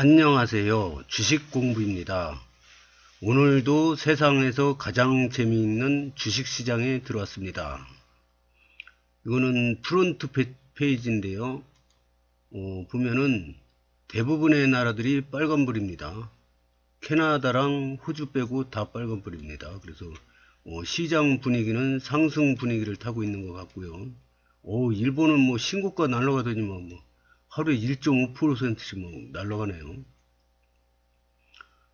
안녕하세요. 주식 공부입니다. 오늘도 세상에서 가장 재미있는 주식 시장에 들어왔습니다. 이거는 프론트 페- 페이지인데요. 어, 보면은 대부분의 나라들이 빨간불입니다. 캐나다랑 호주 빼고 다 빨간불입니다. 그래서 어, 시장 분위기는 상승 분위기를 타고 있는 것 같고요. 오, 일본은 뭐 신고가 날아가더니만 뭐 하루에 1.5%씩 뭐 날아가네요.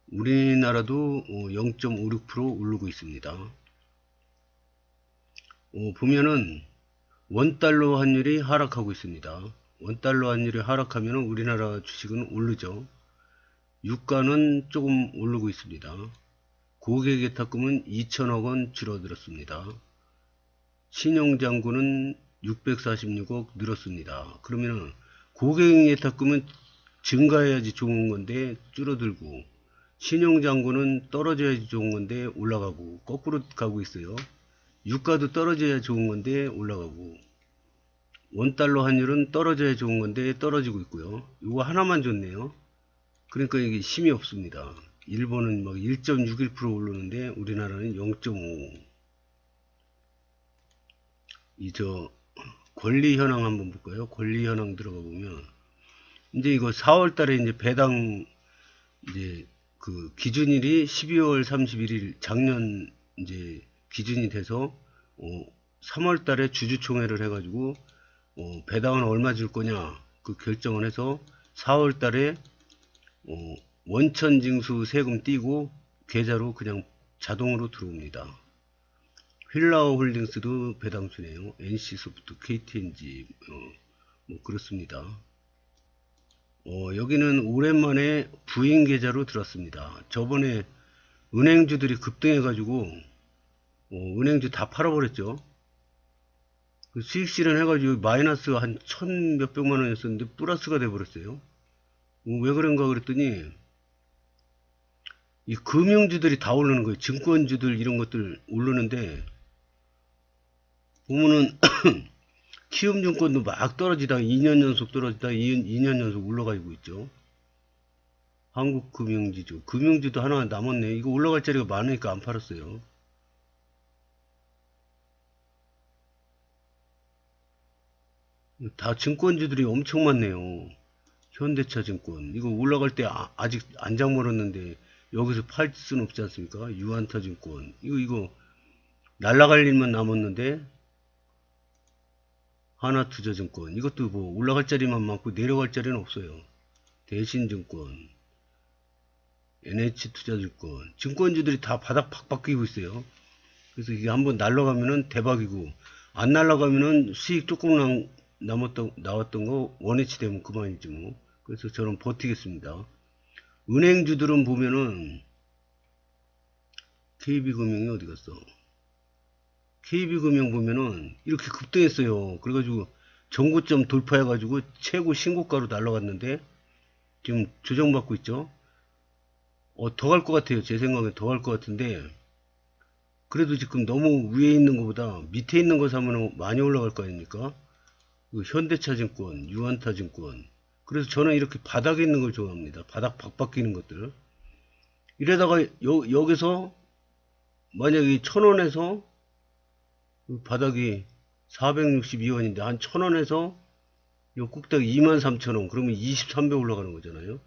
우리나라도 0.56% 오르고 있습니다. 어, 보면은 원달러 환율이 하락하고 있습니다. 원달러 환율이 하락하면 우리나라 주식은 오르죠. 유가는 조금 오르고 있습니다. 고객의 탁금은 2천억 원 줄어들었습니다. 신용장구는 646억 늘었습니다. 그러면은 고객 예탁금은 증가해야지 좋은 건데 줄어들고 신용장구는 떨어져야지 좋은 건데 올라가고 거꾸로 가고 있어요. 유가도 떨어져야 좋은 건데 올라가고 원달러 환율은 떨어져야 좋은 건데 떨어지고 있고요. 이거 하나만 좋네요. 그러니까 이게 힘이 없습니다. 일본은 막 1.61% 오르는데 우리나라는 0.5. 이 저 권리 현황 한번 볼까요? 권리 현황 들어가 보면 이제 이거 4월 달에 이제 배당 이제 그 기준일이 12월 31일 작년 이제 기준이 돼서 어 3월 달에 주주총회를 해 가지고 어 배당은 얼마 줄 거냐 그 결정을 해서 4월 달에 어 원천징수 세금 띄고 계좌로 그냥 자동으로 들어옵니다. 휠라우 홀딩스도 배당수네요. NC소프트, KTNG, 어, 뭐 그렇습니다. 어, 여기는 오랜만에 부인 계좌로 들었습니다. 저번에 은행주들이 급등해가지고 어, 은행주 다 팔아버렸죠. 그 수익 실현해가지고 마이너스 한 천 몇백만 원이었었는데 플러스가 돼버렸어요. 어, 왜 그런가 그랬더니 이 금융주들이 다 오르는 거예요. 증권주들 이런 것들 오르는데 보면은 키움증권도 막 떨어지다가 2년 연속 떨어지다가 2년 연속 올라가고 있죠. 한국금융지주 금융지도 하나 남았네. 이거 올라갈 자리가 많으니까 안 팔았어요. 다 증권주들이 엄청 많네요. 현대차증권 이거 올라갈 때 아, 직 안장 멀었는데 여기서 팔 수는 없지 않습니까? 유한타증권 이거 이거 날라갈 일만 남았는데 하나투자증권 이것도 뭐 올라갈 자리만 많고 내려갈 자리는 없어요. 대신증권, NH투자증권 증권주들이 다 바닥 팍 바뀌고 있어요. 그래서 이게 한번 날라가면은 대박이고 안 날라가면은 수익 조금 남, 남았던 나왔던 거 원위치 되면 그만이지 뭐. 그래서 저는 버티겠습니다. 은행주들은 보면은 KB금융이 어디 갔어? KB금융 보면은 이렇게 급등했어요. 그래가지고 전고점 돌파해가지고 최고 신고가로 날라갔는데 지금 조정받고 있죠. 어, 더 갈 것 같아요. 제 생각에 더 갈 것 같은데 그래도 지금 너무 위에 있는 것보다 밑에 있는 거 사면 많이 올라갈 거 아닙니까? 그 현대차증권, 유한타증권. 그래서 저는 이렇게 바닥에 있는 걸 좋아합니다. 바닥 박 바뀌는 것들. 이러다가 여, 여기서 만약에 천원에서 그 바닥이 462원인데 한 1000원에서 요 꼭대기 23,000원 그러면 23배 올라가는 거잖아요.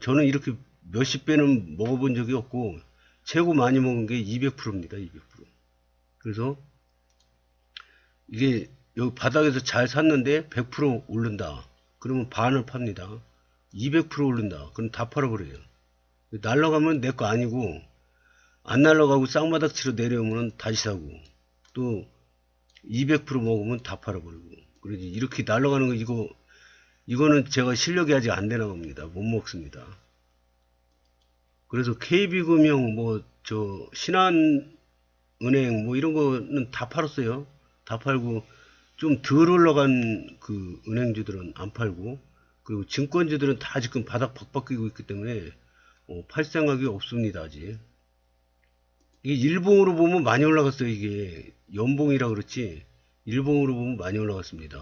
저는 이렇게 몇십 배는 먹어본 적이 없고 최고 많이 먹은 게 200%입니다. 200%. 그래서 이게 여기 바닥에서 잘 샀는데 100% 오른다. 그러면 반을 팝니다. 200% 오른다. 그럼 다 팔아버려요. 날라가면 내 거 아니고 안 날라가고 쌍바닥치로 내려오면 다시 사고 또 200% 먹으면 다 팔아버리고. 그러지 이렇게 날아가는 거 이거 이거는 제가 실력이 아직 안 되나 봅니다. 못 먹습니다. 그래서 KB금융 뭐 저 신한은행 뭐 이런 거는 다 팔았어요. 다 팔고 좀 덜 올라간 그 은행주들은 안 팔고 그리고 증권주들은 다 지금 바닥 박바뀌고 있기 때문에 어, 팔 생각이 없습니다 아직 이게 일봉으로 보면 많이 올라갔어요. 이게 연봉이라 그렇지 일봉으로 보면 많이 올라갔습니다.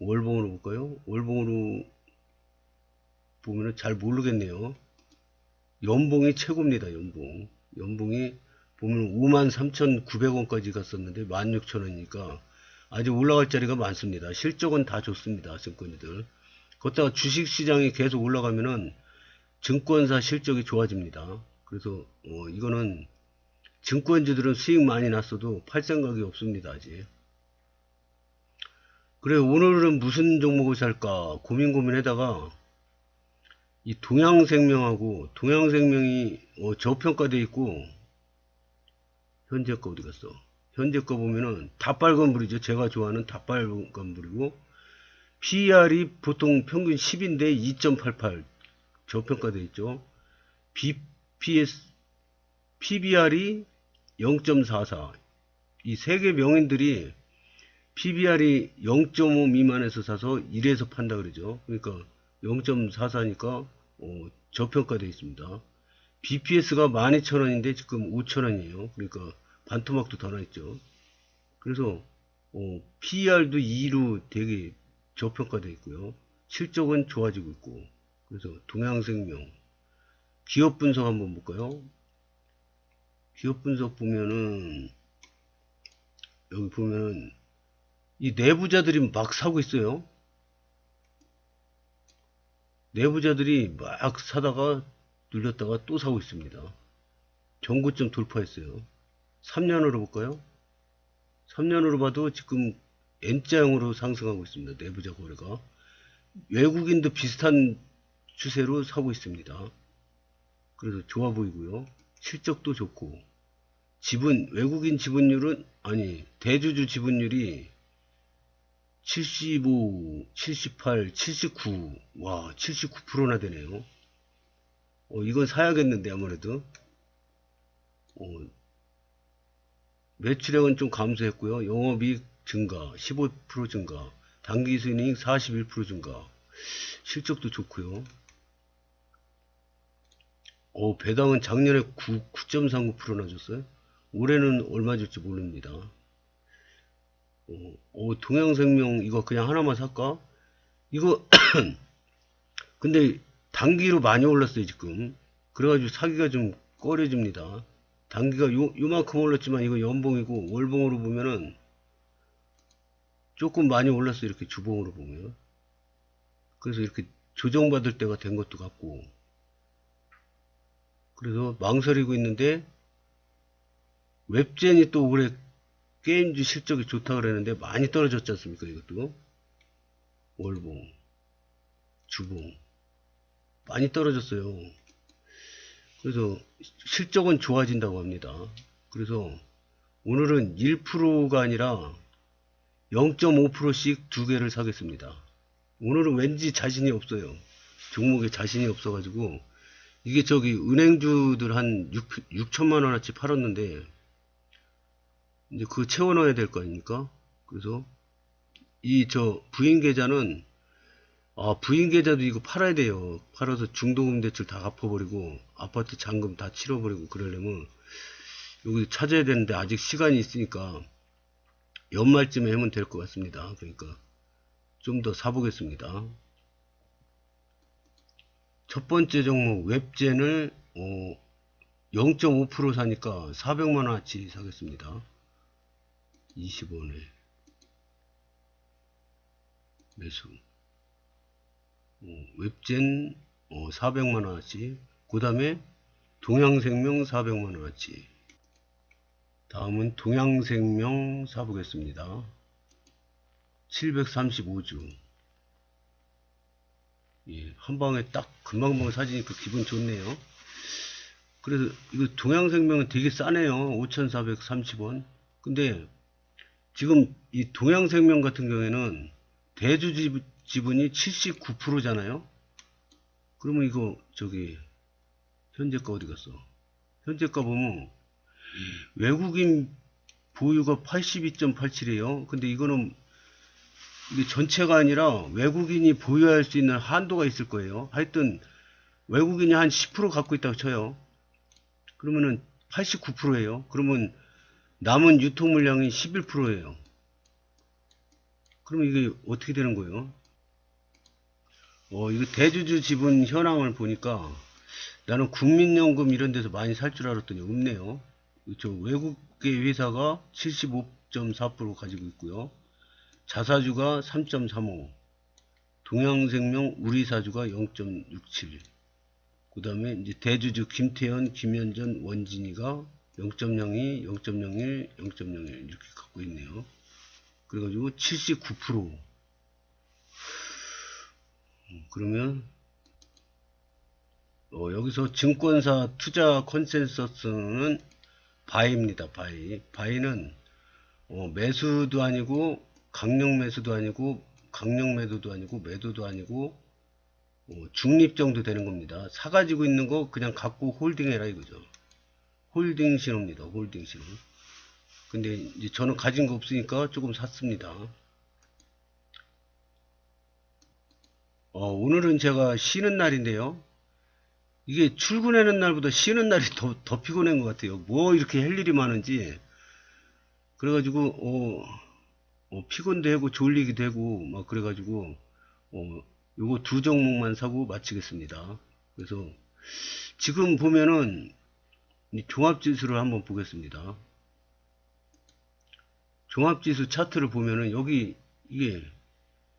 월봉으로 볼까요? 월봉으로 보면은 잘 모르겠네요. 연봉이 최고입니다. 연봉. 연봉이 보면 53,900원까지 갔었는데 16,000원이니까 아직 올라갈 자리가 많습니다. 실적은 다 좋습니다. 증권이들. 걷다가 주식시장이 계속 올라가면은 증권사 실적이 좋아집니다. 그래서 어, 이거는 증권주들은 수익 많이 났어도 팔 생각이 없습니다. 아직. 그래 오늘은 무슨 종목을 살까 고민 고민하다가 이 동양생명하고 동양생명이 어, 저평가돼 있고 현재 거 어디 갔어? 현재 거 보면은 다 빨간 불이죠. 제가 좋아하는 다 빨간 불이고 PER이 보통 평균 10인데 2.88 저평가돼 있죠. BPS PBR이 0.44 이 세계 명인들이 PBR이 0.5 미만에서 사서 1에서 판다 그러죠. 그러니까 0.44니까 어, 저평가되어 있습니다. BPS가 12,000원인데 지금 5,000원이에요. 그러니까 반토막도 더 나있죠. 그래서 어, PER도 2로 되게 저평가되어 있고요. 실적은 좋아지고 있고 그래서 동양생명 기업 분석 한번 볼까요? 기업 분석 보면은 여기 보면은 이 내부자들이 막 사고 있어요. 내부자들이 막 사다가 눌렸다가 또 사고 있습니다. 전고점 돌파했어요. 3년으로 볼까요? 3년으로 봐도 지금 N자형으로 상승하고 있습니다. 내부자 거래가. 외국인도 비슷한 추세로 사고 있습니다. 그래서 좋아 보이고요. 실적도 좋고 지분 외국인 지분율은 아니 대주주 지분율이 75, 78, 79, 와, 79%나 되네요. 어, 이건 사야겠는데, 아무래도. 어, 매출액은 좀 감소했고요. 영업이익 증가, 15% 증가, 단기 순이익 41% 증가, 실적도 좋고요. 어, 배당은 작년에 9, 9.39%나 줬어요. 올해는 얼마 줄지 모릅니다. 어, 어, 동양생명 이거 그냥 하나만 살까? 이거 근데 단기로 많이 올랐어요 지금 그래가지고 사기가 좀 꺼려집니다 단기가 요, 요만큼 올랐지만 이거 연봉이고 월봉으로 보면은 조금 많이 올랐어요 이렇게 주봉으로 보면 그래서 이렇게 조정받을 때가 된 것도 같고 그래서 망설이고 있는데 웹젠이 또 올해 게임주 실적이 좋다 그랬는데 많이 떨어졌지 않습니까 이것도? 월봉 주봉. 많이 떨어졌어요. 그래서 실적은 좋아진다고 합니다. 그래서 오늘은 1%가 아니라 0.5%씩 두 개를 사겠습니다. 오늘은 왠지 자신이 없어요. 종목에 자신이 없어 가지고 이게 저기 은행주들 한 6, 6천만 원어치 팔았는데 이제 그거 채워 넣어야 될 거 아닙니까? 그래서 이 저 부인 계좌는 아 부인 계좌도 이거 팔아야 돼요. 팔아서 중도금 대출 다 갚아버리고 아파트 잔금 다 치러버리고 그러려면 여기 찾아야 되는데 아직 시간이 있으니까 연말쯤에 하면 될 것 같습니다. 그러니까 좀 더 사보겠습니다. 첫 번째 종목 웹젠을 어, 0.5% 사니까 400만원어치 사겠습니다. 20원에 매수. 어, 웹젠 어, 400만원어치. 그 다음에 동양생명 400만원어치. 다음은 동양생명 사보겠습니다. 735주 예, 한 방에 딱 금방금방 사지니까 기분 좋네요 그래서 이거 동양생명은 되게 싸네요 5430원 근데 지금 이 동양생명 같은 경우에는 대주 지분- 지분이 79%잖아요. 그러면 이거 저기 현재가 어디 갔어? 현재가 보면 외국인 보유가 82.87이에요. 근데 이거는 이게 전체가 아니라 외국인이 보유할 수 있는 한도가 있을 거예요. 하여튼 외국인이 한 10% 갖고 있다고 쳐요. 그러면은 89%예요. 그러면 남은 유통 물량이 11%예요. 그럼 이게 어떻게 되는 거예요? 어, 이거 대주주 지분 현황을 보니까 나는 국민연금 이런 데서 많이 살 줄 알았더니 없네요. 저 외국계 회사가 75.4% 가지고 있고요. 자사주가 3.35, 동양생명 우리사주가 0.67, 그 다음에 이제 대주주 김태현, 김현전, 원진이가 0.02, 0.01, 0.01 이렇게 갖고 있네요. 그래가지고 79%. 음, 그러면 어, 여기서 증권사 투자 컨센서스는 바이입니다. 바이. 바이는 어, 매수도 아니고 강력 매수도 아니고 강력 매도도 아니고 매도도 아니고 어, 중립 정도 되는 겁니다. 사가지고 있는 거 그냥 갖고 홀딩해라 이거죠. 홀딩 신호입니다. 홀딩 신호. 근데 이제 저는 가진 거 없으니까 조금 샀습니다. 어, 오늘은 제가 쉬는 날인데요. 이게 출근하는 날보다 쉬는 날이 더, 더 피곤한 것 같아요. 뭐 이렇게 할 일이 많은지. 그래가지고, 어, 어, 피곤도 하고 졸리기도 하고, 막 그래가지고, 어, 요거 두 종목만 사고 마치겠습니다. 그래서 지금 보면은 이 종합지수를 한번 보겠습니다. 종합지수 차트를 보면은 여기 이게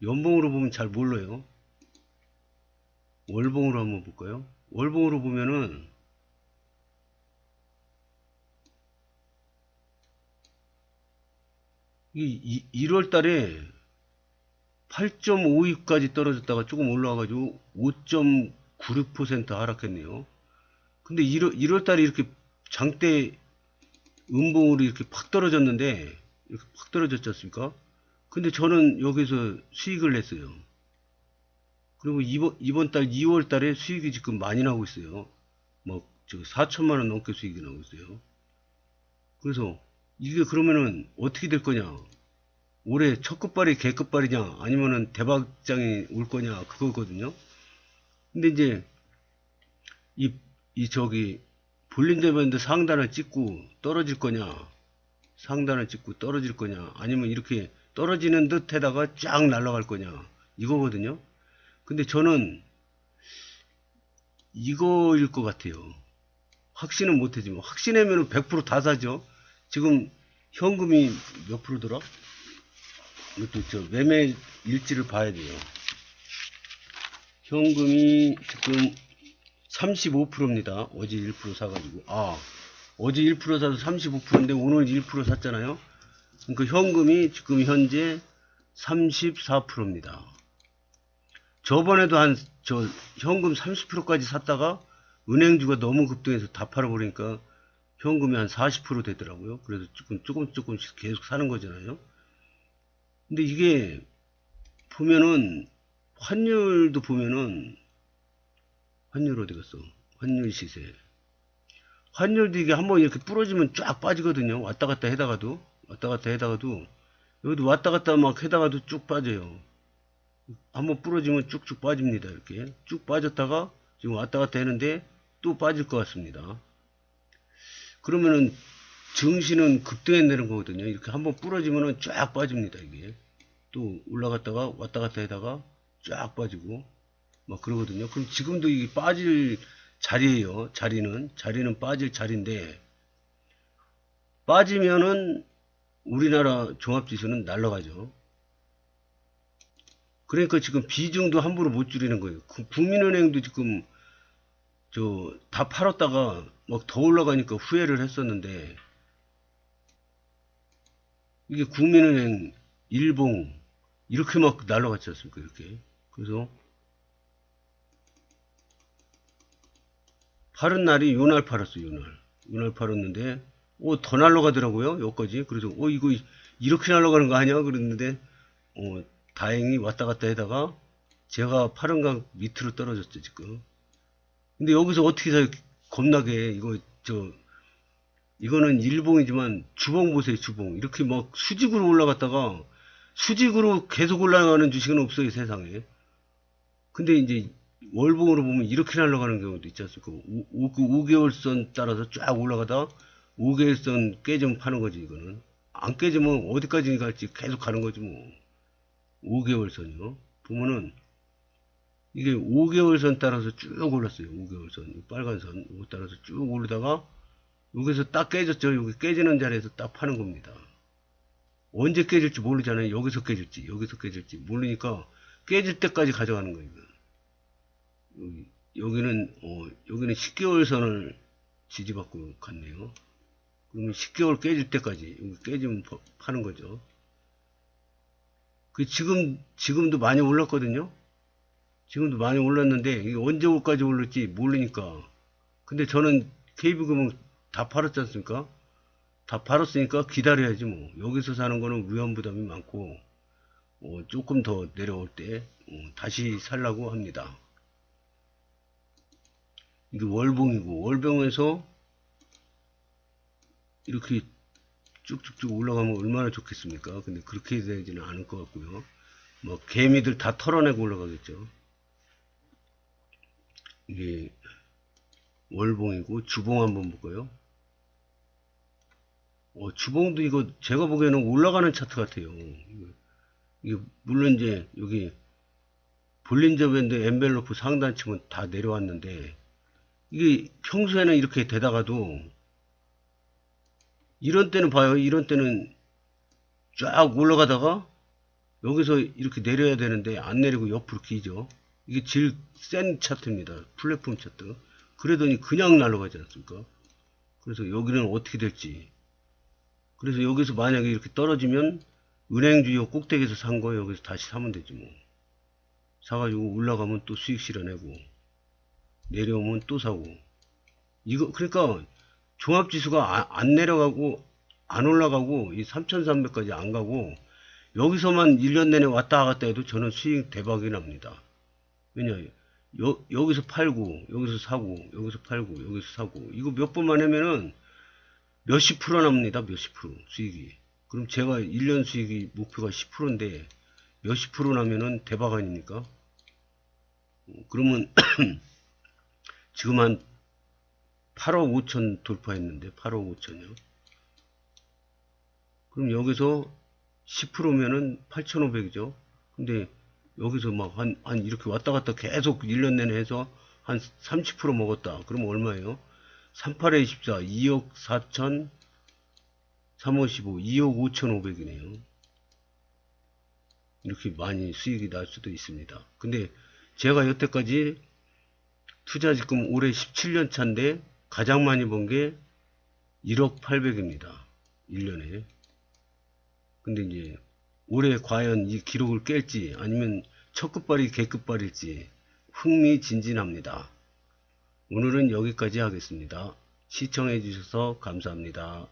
연봉으로 보면 잘 몰라요. 월봉으로 한번 볼까요? 월봉으로 보면은 이 1월 달에 8.52까지 떨어졌다가 조금 올라와가지고 5.96% 하락했네요. 근데 1월, 1월 달에 이렇게 장대 음봉으로 이렇게 팍 떨어졌는데, 이렇게 팍 떨어졌지 않습니까? 근데 저는 여기서 수익을 냈어요. 그리고 이번, 이번 달 2월 달에 수익이 지금 많이 나고 있어요. 뭐, 저 4천만 원 넘게 수익이 나고 있어요. 그래서 이게 그러면은 어떻게 될 거냐? 올해 첫 끝발이 개 끝발이냐? 아니면은 대박장이 올 거냐? 그거거든요. 근데 이제 이, 이 저기 볼린저밴드 상단을 찍고 떨어질 거냐? 상단을 찍고 떨어질 거냐? 아니면 이렇게 떨어지는 듯 해다가 쫙 날아갈 거냐? 이거거든요. 근데 저는 이거일 것 같아요. 확신은 못하지만 확신하면 100%다 사죠. 지금 현금이 몇 프로더라? 이것도 저 매매 일지를 봐야 돼요. 현금이 지금 35%입니다. 어제 1% 사가지고. 아, 어제 1% 사서 35%인데 오늘 1% 샀잖아요. 그러니까 현금이 지금 현재 34%입니다. 저번에도 한, 저, 현금 30%까지 샀다가 은행주가 너무 급등해서 다 팔아버리니까 현금이 한 40% 되더라고요. 그래서 조금, 조금, 조금씩 계속 사는 거잖아요. 근데 이게 보면은 환율도 보면은 환율 어디 갔어? 환율 시세. 환율도 이게 한번 이렇게 부러지면 쫙 빠지거든요. 왔다 갔다 해다가도 왔다 갔다 해다가도 여기도 왔다 갔다 막 해다가도 쭉 빠져요. 한번 부러지면 쭉쭉 빠집니다. 이렇게 쭉 빠졌다가 지금 왔다 갔다 했는데 또 빠질 것 같습니다. 그러면은 증시는 급등해내는 거거든요. 이렇게 한번 부러지면은 쫙 빠집니다. 이게 또 올라갔다가 왔다 갔다 하다가 쫙 빠지고 막 그러거든요. 그럼 지금도 이게 빠질 자리예요. 자리는 자리는 빠질 자리인데 빠지면은 우리나라 종합지수는 날라가죠. 그러니까 지금 비중도 함부로 못 줄이는 거예요. 그 국민은행도 지금 저 다 팔았다가 막 더 올라가니까 후회를 했었는데 이게 국민은행 일봉 이렇게 막 날라갔지 않습니까? 이렇게. 그래서 팔은 날이 요날 팔았어 요날. 요날 팔았는데 어 더 날라가더라고요 여기까지. 그래서 어 이거 이렇게 날라가는 거 아니야? 그랬는데 어 다행히 왔다 갔다 하다가 제가 파른 강 밑으로 떨어졌죠 지금 근데 여기서 어떻게 사 겁나게 이거 저 이거는 일봉이지만 주봉 보세요 주봉. 이렇게 막 수직으로 올라갔다가 수직으로 계속 올라가는 주식은 없어요 세상에. 근데 이제 월봉으로 보면 이렇게 날아가는 경우도 있지 않습니까? 5, 5개월선 따라서 쫙 올라가다 5개월선 깨지면 파는 거지 이거는. 안 깨지면 어디까지 갈지 계속 가는 거지 뭐. 5개월 선이요. 보면은 이게 5개월 선 따라서 쭉 올랐어요. 5개월 선. 이 빨간 선. 이거 따라서 쭉 오르다가 여기서 딱 깨졌죠. 여기 깨지는 자리에서 딱 파는 겁니다. 언제 깨질지 모르잖아요. 여기서 깨질지, 여기서 깨질지 모르니까 깨질 때까지 가져가는 거예요. 여기, 여기는, 어, 여기는 10개월 선을 지지받고 갔네요. 그러면 10개월 깨질 때까지, 여기 깨지면 파- 파는 거죠. 그 지금, 지금도 많이 올랐거든요. 지금도 많이 올랐는데, 이게 언제까지 올릴지 모르니까. 근데 저는 KB금은 다 팔았지 않습니까? 다 팔았으니까 기다려야지 뭐. 여기서 사는 거는 위험 부담이 많고, 어, 조금 더 내려올 때, 어, 다시 살라고 합니다. 이게 월봉이고, 월봉에서 이렇게 쭉쭉쭉 올라가면 얼마나 좋겠습니까? 근데 그렇게 되지는 않을 것 같고요. 뭐, 개미들 다 털어내고 올라가겠죠. 이게 월봉이고, 주봉 한번 볼까요? 어, 주봉도 이거 제가 보기에는 올라가는 차트 같아요. 이게 물론 이제 여기 볼린저 밴드 엔벨로프 상단층은 다 내려왔는데 이게 평소에는 이렇게 되다가도 이런 때는 봐요. 이런 때는 쫙 올라가다가 여기서 이렇게 내려야 되는데 안 내리고 옆으로 기죠. 이게 제일 센 차트입니다. 플랫폼 차트. 그러더니 그냥 날아가지 않습니까? 그래서 여기는 어떻게 될지 그래서 여기서 만약에 이렇게 떨어지면 은행주요 꼭대기에서 산 거 여기서 다시 사면 되지 뭐. 사가지고 올라가면 또 수익 실어내고 내려오면 또 사고. 이거 그러니까 종합지수가 아- 안 내려가고 안 올라가고 이 3,300까지 안 가고 여기서만 1년 내내 왔다 갔다 해도 저는 수익 대박이 납니다. 왜냐 여, 여기서 팔고 여기서 사고 여기서 팔고 여기서 사고 이거 몇 번만 하면은 몇십 프로 납니다. 몇십 프로 수익이. 그럼 제가 1년 수익이 목표가 10%인데 몇십 프로 나면은 대박 아닙니까? 어, 그러면 지금 한 8억 5천 돌파했는데 8억 5천이요. 그럼 여기서 10%면은 8,500이죠. 근데 여기서 막 한, 한 이렇게 왔다 갔다 계속 1년 내내 해서 한 30% 먹었다. 그러면 얼마예요? 38에 24, 2억 4천, 3억 15, 2억 5천5백이네요. 이렇게 많이 수익이 날 수도 있습니다. 근데 제가 여태까지 투자 지금 올해 17년 차인데 가장 많이 번 게 1억 8백입니다. 1년에. 근데 이제 올해 과연 이 기록을 깰지 아니면 첫 끝발이 개끝발일지 흥미진진합니다. 오늘은 여기까지 하겠습니다. 시청해 주셔서 감사합니다.